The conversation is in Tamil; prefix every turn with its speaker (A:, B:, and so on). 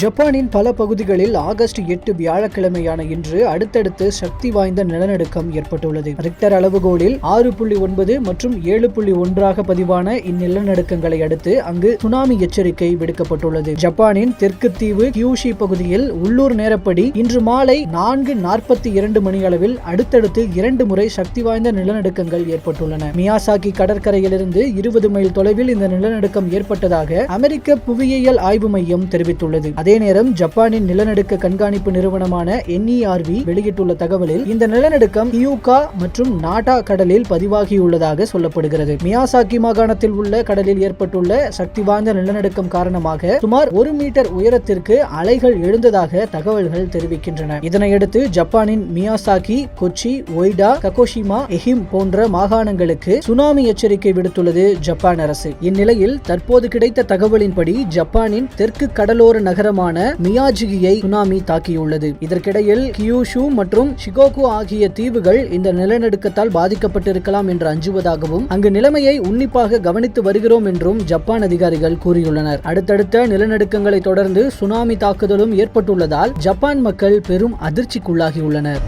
A: ஜப்பானின் பல பகுதிகளில் ஆகஸ்ட் எட்டு வியாழக்கிழமையான இன்று அடுத்தடுத்து சக்தி வாய்ந்த நிலநடுக்கம் ஏற்பட்டுள்ளது. ரிக்டர் அளவுகோலில் ஆறு புள்ளி ஒன்பது மற்றும் ஏழு புள்ளி ஒன்றாக பதிவான இந்நிலநடுக்கங்களை அடுத்து அங்கு சுனாமி எச்சரிக்கை விடுக்கப்பட்டுள்ளது. ஜப்பானின் தெற்கு தீவு கியூஷி பகுதியில் உள்ளூர் நேரப்படி இன்று மாலை நான்கு நாற்பத்தி இரண்டு மணி அளவில் அடுத்தடுத்து இரண்டு முறை சக்தி வாய்ந்த நிலநடுக்கங்கள் ஏற்பட்டுள்ளன. மியாசாக்கி கடற்கரையிலிருந்து இருபது மைல் தொலைவில் இந்த நிலநடுக்கம் ஏற்பட்டதாக அமெரிக்க புவியியல் ஆய்வு மையம் தெரிவித்துள்ளது. அதே நேரம் ஜப்பானின் நிலநடுக்க கண்காணிப்பு நிறுவனமான என்இஆர்வி வெளியிட்டுள்ள தகவலில் இந்த நிலநடுக்கம் கியூகா மற்றும் நாடா கடலில் பதிவாகியுள்ளதாக சொல்லப்படுகிறது. மியாசாக்கி மாகாணத்தில் உள்ள கடலில் ஏற்பட்டுள்ள சக்தி வாய்ந்த நிலநடுக்கம் காரணமாக சுமார் ஒரு மீட்டர் உயரத்திற்கு அலைகள் எழுந்ததாக தகவல்கள் தெரிவிக்கின்றன. இதனையடுத்து ஜப்பானின் Miyazaki Kochi Oita Kagoshima Ehime போன்ற மாகாணங்களுக்கு சுனாமி எச்சரிக்கை விடுத்துள்ளது ஜப்பான் அரசு. இந்நிலையில் தற்போது கிடைத்த தகவலின்படி ஜப்பானின் தெற்கு கடலோர நகரமான மியாஜிகியை சுனாமி தாக்கியுள்ளது. இதற்கிடையில் கியூஷு மற்றும் ஷிகோகு ஆகிய தீவுகள் இந்த நிலநடுக்கத்தால் பாதிக்கப்பட்டிருக்கலாம் என்று அஞ்சுவதாகவும் அங்கு நிலைமையை உன்னிப்பாக கவனித்து வருகிறோம் என்றும் ஜப்பான் அதிகாரிகள் கூறியுள்ளனர். அடுத்தடுத்த நிலநடுக்கங்களை தொடர்ந்து சுனாமி தாக்குதலும் ஏற்பட்டுள்ளதால் ஜப்பான் மக்கள் பெரும் அதிர்ச்சிக்குள்ளாகியுள்ளனர்.